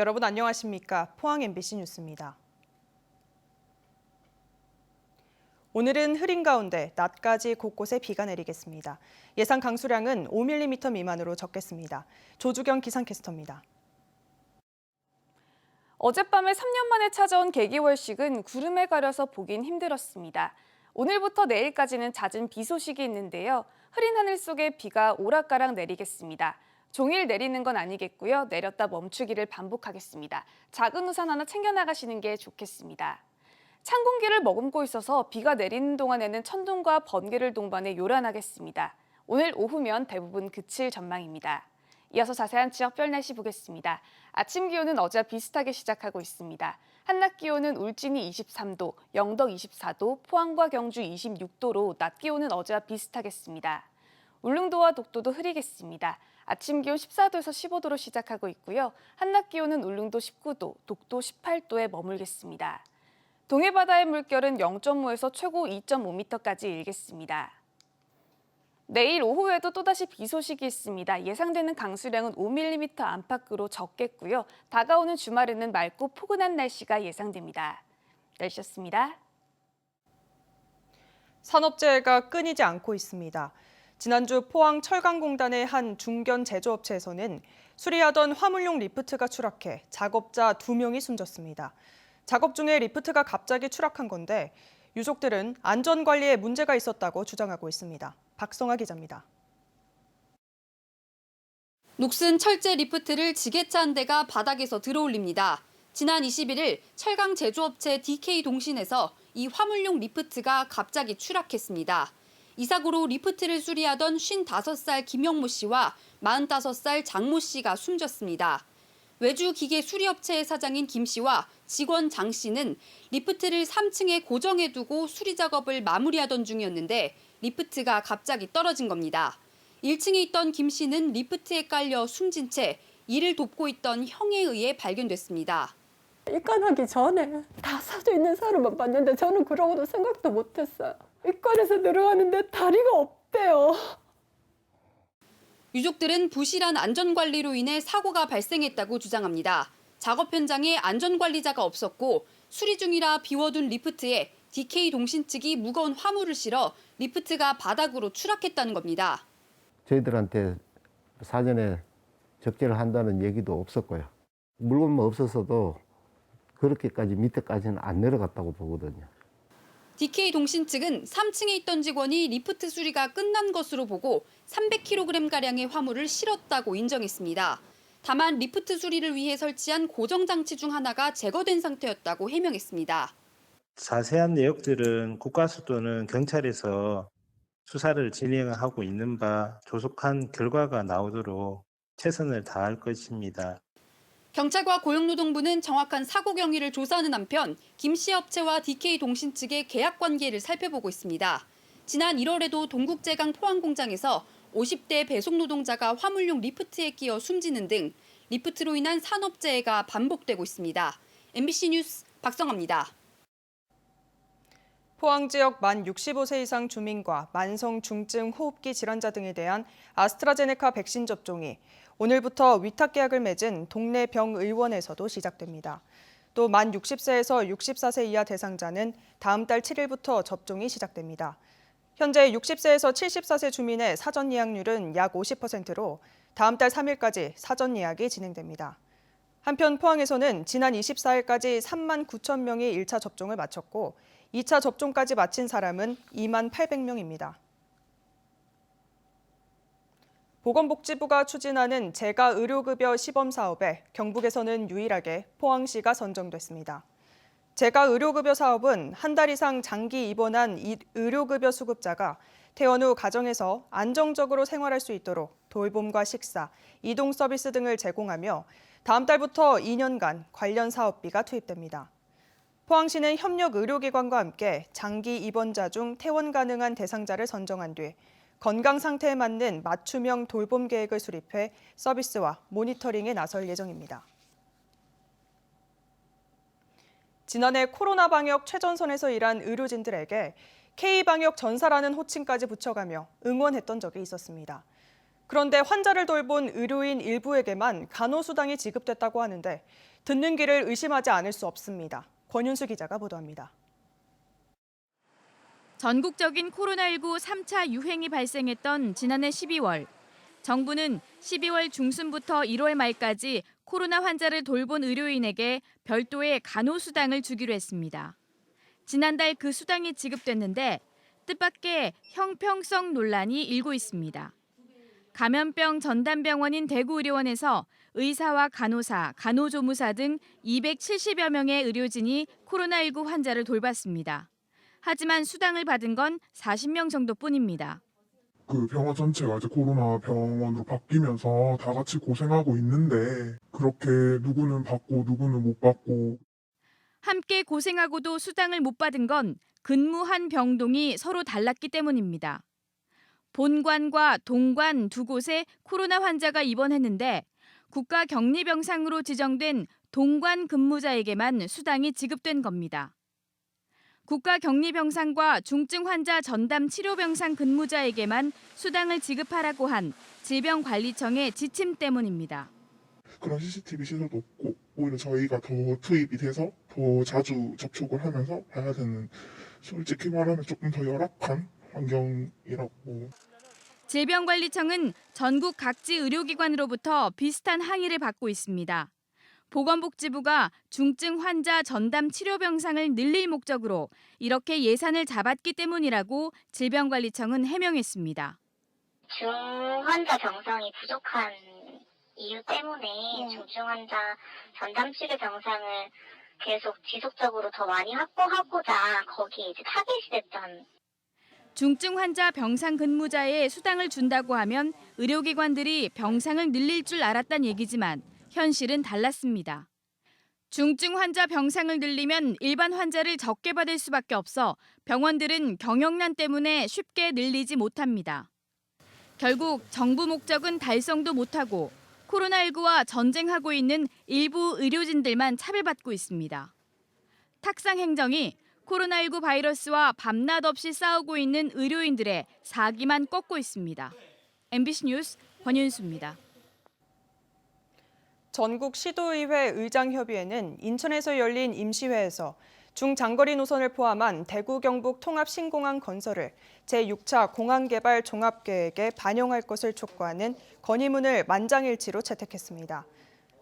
여러분 안녕하십니까? 포항 MBC 뉴스입니다. 오늘은 흐린 가운데 낮까지 곳곳에 비가 내리겠습니다. 예상 강수량은 5mm 미만으로 적겠습니다. 조주경 기상캐스터입니다. 어젯밤에 3년 만에 찾아온 개기월식은 구름에 가려서 보긴 힘들었습니다. 오늘부터 내일까지는 잦은 비 소식이 있는데요. 흐린 하늘 속에 비가 오락가락 내리겠습니다. 종일 내리는 건 아니겠고요. 내렸다 멈추기를 반복하겠습니다. 작은 우산 하나 챙겨 나가시는 게 좋겠습니다. 찬 공기를 머금고 있어서 비가 내리는 동안에는 천둥과 번개를 동반해 요란하겠습니다. 오늘 오후면 대부분 그칠 전망입니다. 이어서 자세한 지역별 날씨 보겠습니다. 아침 기온은 어제와 비슷하게 시작하고 있습니다. 한낮 기온은 울진이 23도, 영덕 24도, 포항과 경주 26도로 낮 기온은 어제와 비슷하겠습니다. 울릉도와 독도도 흐리겠습니다. 아침 기온 14도에서 15도로 시작하고 있고요. 한낮 기온은 울릉도 19도, 독도 18도에 머물겠습니다. 동해 바다의 물결은 0.5에서 최고 2.5m까지 일겠습니다. 내일 오후에도 또다시 비 소식이 있습니다. 예상되는 강수량은 5mm 안팎으로 적겠고요. 다가오는 주말에는 맑고 포근한 날씨가 예상됩니다. 날씨였습니다. 산업재해가 끊이지 않고 있습니다. 지난주 포항 철강공단의 한 중견 제조업체에서는 수리하던 화물용 리프트가 추락해 작업자 2명이 숨졌습니다. 작업 중에 리프트가 갑자기 추락한 건데 유족들은 안전관리에 문제가 있었다고 주장하고 있습니다. 박성아 기자입니다. 녹슨 철제 리프트를 지게차 한 대가 바닥에서 들어올립니다. 지난 21일 철강 제조업체 DK 동신에서 이 화물용 리프트가 갑자기 추락했습니다. 이 사고로 리프트를 수리하던 55살 김영모 씨와 45살 장모 씨가 숨졌습니다. 외주 기계 수리업체의 사장인 김 씨와 직원 장 씨는 리프트를 3층에 고정해두고 수리 작업을 마무리하던 중이었는데 리프트가 갑자기 떨어진 겁니다. 1층에 있던 김 씨는 리프트에 깔려 숨진 채 이를 돕고 있던 형에 의해 발견됐습니다. 입관하기 전에 다 서져 있는 사람만 봤는데 저는 그러고도 생각도 못했어요. 입관해서 들어가는데 다리가 없대요. 유족들은 부실한 안전관리로 인해 사고가 발생했다고 주장합니다. 작업 현장에 안전관리자가 없었고 수리 중이라 비워둔 리프트에 DK 동신 측이 무거운 화물을 실어 리프트가 바닥으로 추락했다는 겁니다. 저희들한테 사전에 적재를 한다는 얘기도 없었고요. 물건만 없었어도 그렇게까지 밑에까지는 안 내려갔다고 보거든요. DK 동신 측은 3층에 있던 직원이 리프트 수리가 끝난 것으로 보고 300kg가량의 화물을 실었다고 인정했습니다. 다만 리프트 수리를 위해 설치한 고정장치 중 하나가 제거된 상태였다고 해명했습니다. 자세한 내역들은 국가수 또는 경찰에서 수사를 진행하고 있는 바 조속한 결과가 나오도록 최선을 다할 것입니다. 경찰과 고용노동부는 정확한 사고 경위를 조사하는 한편 김씨 업체와 DK 동신 측의 계약 관계를 살펴보고 있습니다. 지난 1월에도 동국제강 포항 공장에서 50대 배송 노동자가 화물용 리프트에 끼어 숨지는 등 리프트로 인한 산업재해가 반복되고 있습니다. MBC 뉴스 박성아입니다. 포항 지역 만 65세 이상 주민과 만성 중증 호흡기 질환자 등에 대한 아스트라제네카 백신 접종이 오늘부터 위탁 계약을 맺은 동네 병의원에서도 시작됩니다. 또 만 60세에서 64세 이하 대상자는 다음 달 7일부터 접종이 시작됩니다. 현재 60세에서 74세 주민의 사전 예약률은 약 50%로 다음 달 3일까지 사전 예약이 진행됩니다. 한편 포항에서는 지난 24일까지 3만 9천 명이 1차 접종을 마쳤고 2차 접종까지 마친 사람은 2만 800명입니다. 보건복지부가 추진하는 재가 의료급여 시범 사업에 경북에서는 유일하게 포항시가 선정됐습니다. 재가 의료급여 사업은 한 달 이상 장기 입원한 이 의료급여 수급자가 퇴원 후 가정에서 안정적으로 생활할 수 있도록 돌봄과 식사, 이동 서비스 등을 제공하며 다음 달부터 2년간 관련 사업비가 투입됩니다. 포항시는 협력 의료기관과 함께 장기 입원자 중 퇴원 가능한 대상자를 선정한 뒤 건강 상태에 맞는 맞춤형 돌봄 계획을 수립해 서비스와 모니터링에 나설 예정입니다. 지난해 코로나 방역 최전선에서 일한 의료진들에게 K방역 전사라는 호칭까지 붙여가며 응원했던 적이 있었습니다. 그런데 환자를 돌본 의료인 일부에게만 간호수당이 지급됐다고 하는데 듣는 귀를 의심하지 않을 수 없습니다. 권윤수 기자가 보도합니다. 전국적인 코로나19 3차 유행이 발생했던 지난해 12월. 정부는 12월 중순부터 1월 말까지 코로나 환자를 돌본 의료인에게 별도의 간호수당을 주기로 했습니다. 지난달 그 수당이 지급됐는데 뜻밖의 형평성 논란이 일고 있습니다. 감염병 전담병원인 대구의료원에서 의사와 간호사, 간호조무사 등 270여 명의 의료진이 코로나19 환자를 돌봤습니다. 하지만 수당을 받은 건 40명 정도뿐입니다. 그 병원 전체가 이제 코로나 병원으로 바뀌면서 다 같이 고생하고 있는데 그렇게 누구는 받고 누구는 못 받고 함께 고생하고도 수당을 못 받은 건 근무한 병동이 서로 달랐기 때문입니다. 본관과 동관 두 곳에 코로나 환자가 입원했는데 국가 격리병상으로 지정된 동관 근무자에게만 수당이 지급된 겁니다. 국가 격리병상과 중증 환자 전담 치료병상 근무자에게만 수당을 지급하라고 한 질병관리청의 지침 때문입니다. 그런 CCTV 시설도 없고 오히려 저희가 더 투입이 돼서 더 자주 접촉을 하면서 봐야 되는 솔직히 말하면 조금 더 열악한 환경이라고 질병관리청은 전국 각지 의료기관으로부터 비슷한 항의를 받고 있습니다. 보건복지부가 중증 환자 전담 치료 병상을 늘릴 목적으로 이렇게 예산을 잡았기 때문이라고 질병관리청은 해명했습니다. 중환자 병상이 부족한 이유 때문에 중증 환자 전담 치료 병상을 계속 지속적으로 더 많이 확보하고자 거기에 이제 타겟이 됐던 중증 환자 병상 근무자에 수당을 준다고 하면 의료기관들이 병상을 늘릴 줄 알았단 얘기지만 현실은 달랐습니다. 중증 환자 병상을 늘리면 일반 환자를 적게 받을 수밖에 없어 병원들은 경영난 때문에 쉽게 늘리지 못합니다. 결국 정부 목적은 달성도 못하고 코로나19와 전쟁하고 있는 일부 의료진들만 차별받고 있습니다. 탁상 행정이 코로나19 바이러스와 밤낮 없이 싸우고 있는 의료인들의 사기만 꺾고 있습니다. MBC 뉴스 권윤수입니다. 전국 시도의회 의장협의회는 인천에서 열린 임시회에서 중장거리 노선을 포함한 대구 경북 통합 신공항 건설을 제6차 공항개발 종합계획에 반영할 것을 촉구하는 건의문을 만장일치로 채택했습니다.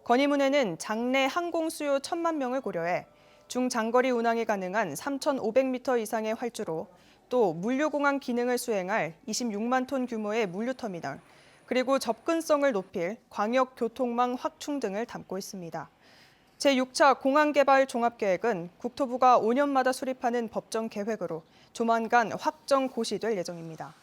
건의문에는 장내 항공 수요 1천만 명을 고려해 중장거리 운항이 가능한 3,500m 이상의 활주로, 또 물류공항 기능을 수행할 26만 톤 규모의 물류터미널, 그리고 접근성을 높일 광역교통망 확충 등을 담고 있습니다. 제6차 공항개발 종합계획은 국토부가 5년마다 수립하는 법정 계획으로 조만간 확정 고시될 예정입니다.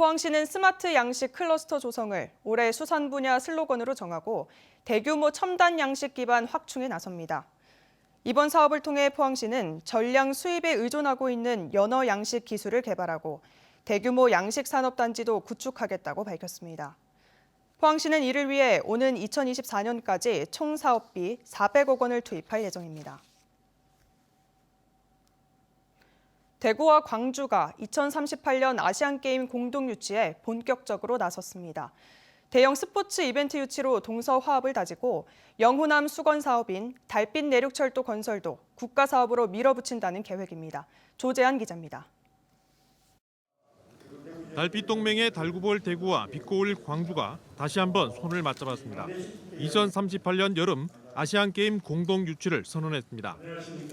포항시는 스마트 양식 클러스터 조성을 올해 수산 분야 슬로건으로 정하고 대규모 첨단 양식 기반 확충에 나섭니다. 이번 사업을 통해 포항시는 전량 수입에 의존하고 있는 연어 양식 기술을 개발하고 대규모 양식 산업단지도 구축하겠다고 밝혔습니다. 포항시는 이를 위해 오는 2024년까지 총 사업비 400억 원을 투입할 예정입니다. 대구와 광주가 2038년 아시안게임 공동 유치에 본격적으로 나섰습니다. 대형 스포츠 이벤트 유치로 동서 화합을 다지고 영호남 수건 사업인 달빛 내륙철도 건설도 국가 사업으로 밀어붙인다는 계획입니다. 조재한 기자입니다. 달빛 동맹의 달구볼 대구와 빛고울 광주가 다시 한번 손을 맞잡았습니다. 2038년 여름 아시안 게임 공동 유치를 선언했습니다.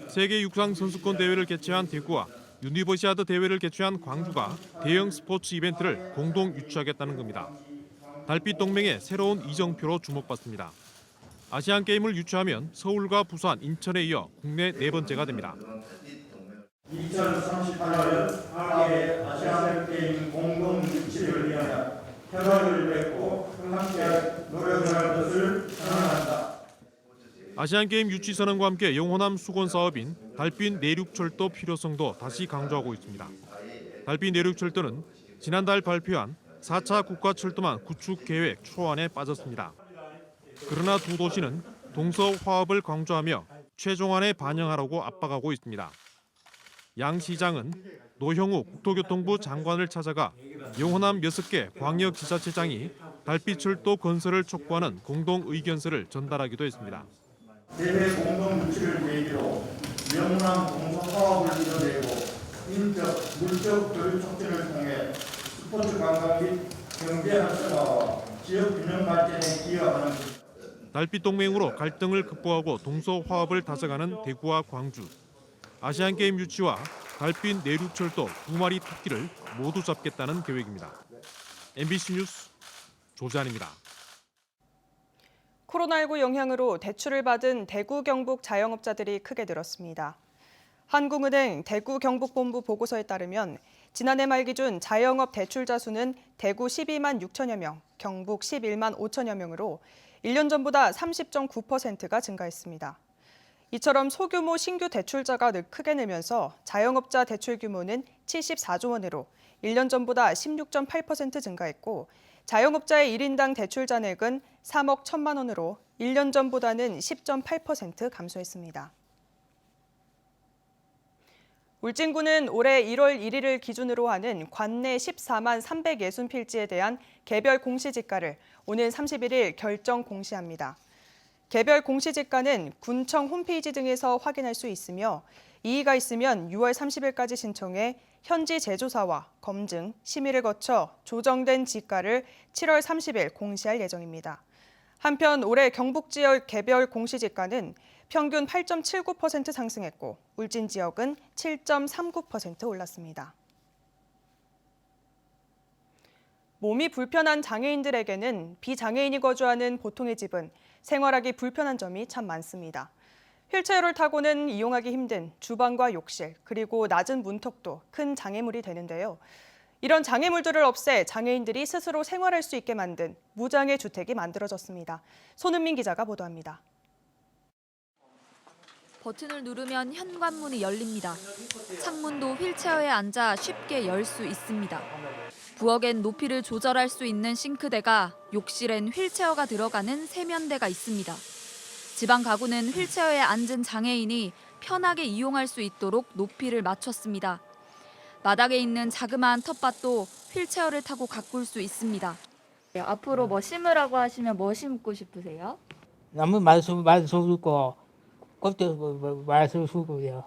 세계 육상 선수권 대회를 개최한 대구와 유니버시아드 대회를 개최한 광주가 대형 스포츠 이벤트를 공동 유치하겠다는 겁니다. 달빛 동맹의 새로운 이정표로 주목받습니다. 아시안 게임을 유치하면 서울과 부산, 인천에 이어 국내 네 번째가 됩니다. 2038년 하계의 아시아게임 공동 유치를 위하여 협약을 맺고 함께 노력할 것을. 아시안 게임 유치 선언과 함께 영호남 수건 사업인 달빛 내륙철도 필요성도 다시 강조하고 있습니다. 달빛 내륙철도는 지난달 발표한 4차 국가철도망 구축 계획 초안에 빠졌습니다. 그러나 두 도시는 동서 화합을 강조하며 최종안에 반영하라고 압박하고 있습니다. 양 시장은 노형우 국토교통부 장관을 찾아가 영호남 6개 광역지자체장이 달빛철도 건설을 촉구하는 공동 의견서를 전달하기도 했습니다. 대외 공동 유치를 계기로 명랑 공동 화합을 이뤄내고 인적, 물적 교류 촉진을 통해 스포츠 관광 및 경제 활성화와 지역 균형 발전에 기여하는 달빛 동맹으로 갈등을 극복하고 동서 화합을 다져가는 대구와 광주. 아시안 게임 유치와 달빛 내륙철도 두 마리 토끼를 모두 잡겠다는 계획입니다. MBC 뉴스 조지안입니다. 코로나19 영향으로 대출을 받은 대구 경북 자영업자들이 크게 늘었습니다. 한국은행 대구 경북본부 보고서에 따르면 지난해 말 기준 자영업 대출자 수는 대구 12만 6천여 명, 경북 11만 5천여 명으로 1년 전보다 30.9%가 증가했습니다. 이처럼 소규모 신규 대출자가 늘 크게 늘면서 자영업자 대출 규모는 74조 원으로 1년 전보다 16.8% 증가했고 자영업자의 1인당 대출 잔액은 3억 1천만 원으로 1년 전보다는 10.8% 감소했습니다. 울진군은 올해 1월 1일을 기준으로 하는 관내 14만 360필지에 대한 개별 공시지가를 오는 31일 결정 공시합니다. 개별 공시지가는 군청 홈페이지 등에서 확인할 수 있으며 이의가 있으면 6월 30일까지 신청해 현지 제조사와 검증, 심의를 거쳐 조정된 지가를 7월 30일 공시할 예정입니다. 한편 올해 경북 지역 개별 공시지가는 평균 8.79% 상승했고 울진 지역은 7.39% 올랐습니다. 몸이 불편한 장애인들에게는 비장애인이 거주하는 보통의 집은 생활하기 불편한 점이 참 많습니다. 휠체어를 타고는 이용하기 힘든 주방과 욕실, 그리고 낮은 문턱도 큰 장애물이 되는데요. 이런 장애물들을 없애 장애인들이 스스로 생활할 수 있게 만든 무장애 주택이 만들어졌습니다. 손은민 기자가 보도합니다. 버튼을 누르면 현관문이 열립니다. 창문도 휠체어에 앉아 쉽게 열 수 있습니다. 부엌엔 높이를 조절할 수 있는 싱크대가 욕실엔 휠체어가 들어가는 세면대가 있습니다. 지방 가구는 휠체어에 앉은 장애인이 편하게 이용할 수 있도록 높이를 맞췄습니다. 마당에 있는 자그마한 텃밭도 휠체어를 타고 가꿀 수 있습니다. 앞으로 뭐 심으라고 하시면 뭐 심고 싶으세요? 나무 말수 말수 있고 껍질 말수 수고요.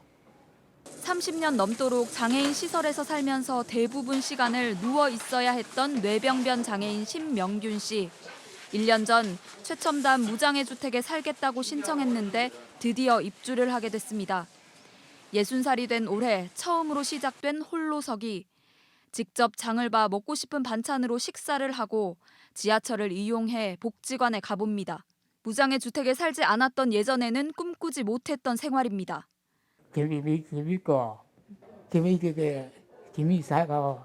30년 넘도록 장애인 시설에서 살면서 대부분 시간을 누워 있어야 했던 뇌병변 장애인 신명균 씨. 1년 전 최첨단 무장애 주택에 살겠다고 신청했는데 드디어 입주를 하게 됐습니다. 60살이 된 올해 처음으로 시작된 홀로서기. 직접 장을 봐 먹고 싶은 반찬으로 식사를 하고 지하철을 이용해 복지관에 가봅니다. 무장애 주택에 살지 않았던 예전에는 꿈꾸지 못했던 생활입니다. 재미 재밌고 재미있게 재미있어요.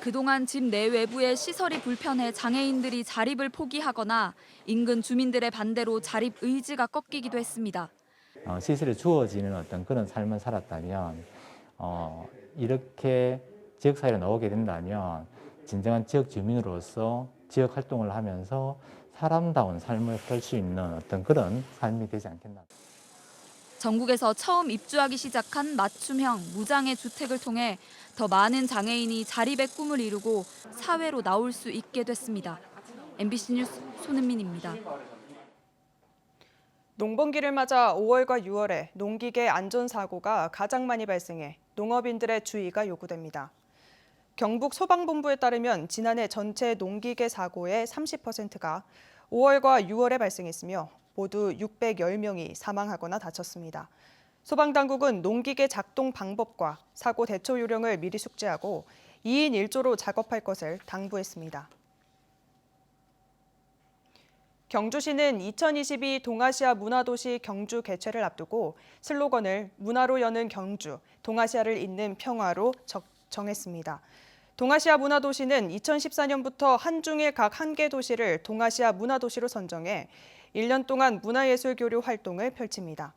그동안 집 내외부의 시설이 불편해 장애인들이 자립을 포기하거나 인근 주민들의 반대로 자립 의지가 꺾이기도 했습니다. 어, 시설이 주어지는 어떤 그런 삶을 살았다면 어, 이렇게 지역 사회로 나오게 된다면 진정한 지역 주민으로서 지역 활동을 하면서 사람다운 삶을 살 수 있는 어떤 그런 삶이 되지 않겠나. 전국에서 처음 입주하기 시작한 맞춤형 무장애 주택을 통해 더 많은 장애인이 자립의 꿈을 이루고 사회로 나올 수 있게 됐습니다. MBC 뉴스 손은민입니다. 농번기를 맞아 5월과 6월에 농기계 안전사고가 가장 많이 발생해 농업인들의 주의가 요구됩니다. 경북 소방본부에 따르면 지난해 전체 농기계 사고의 30%가 5월과 6월에 발생했으며 모두 610명이 사망하거나 다쳤습니다. 소방당국은 농기계 작동 방법과 사고 대처 요령을 미리 숙지하고 2인 1조로 작업할 것을 당부했습니다. 경주시는 2022 동아시아 문화도시 경주 개최를 앞두고 슬로건을 문화로 여는 경주, 동아시아를 잇는 평화로 정했습니다. 동아시아 문화도시는 2014년부터 한중의 각한 개 도시를 동아시아 문화도시로 선정해 1년 동안 문화예술 교류 활동을 펼칩니다.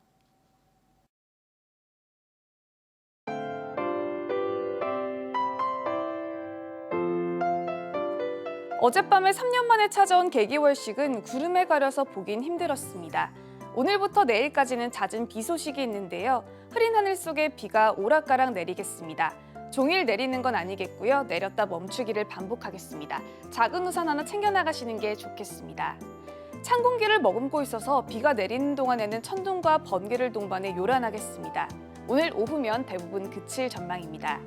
어젯밤에 3년 만에 찾아온 개기월식은 구름에 가려서 보긴 힘들었습니다. 오늘부터 내일까지는 잦은 비 소식이 있는데요. 흐린 하늘 속에 비가 오락가락 내리겠습니다. 종일 내리는 건 아니겠고요. 내렸다 멈추기를 반복하겠습니다. 작은 우산 하나 챙겨 나가시는 게 좋겠습니다. 찬 공기를 머금고 있어서 비가 내리는 동안에는 천둥과 번개를 동반해 요란하겠습니다. 오늘 오후면 대부분 그칠 전망입니다.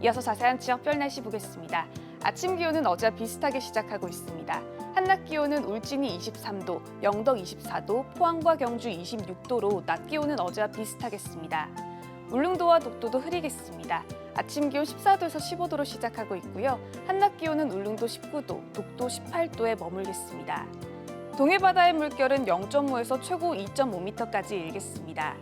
이어서 자세한 지역별 날씨 보겠습니다. 아침 기온은 어제와 비슷하게 시작하고 있습니다. 한낮 기온은 울진이 23도, 영덕 24도, 포항과 경주 26도로 낮 기온은 어제와 비슷하겠습니다. 울릉도와 독도도 흐리겠습니다. 아침 기온 14도에서 15도로 시작하고 있고요. 한낮 기온은 울릉도 19도, 독도 18도에 머물겠습니다. 동해 바다의 물결은 0.5에서 최고 2.5m까지 일겠습니다.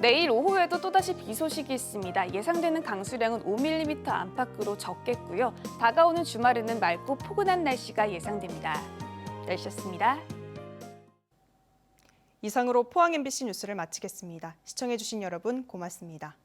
내일 오후에도 또다시 비 소식이 있습니다. 예상되는 강수량은 5mm 안팎으로 적겠고요. 다가오는 주말에는 맑고 포근한 날씨가 예상됩니다. 날씨였습니다. 이상으로 포항 MBC 뉴스를 마치겠습니다. 시청해주신 여러분 고맙습니다.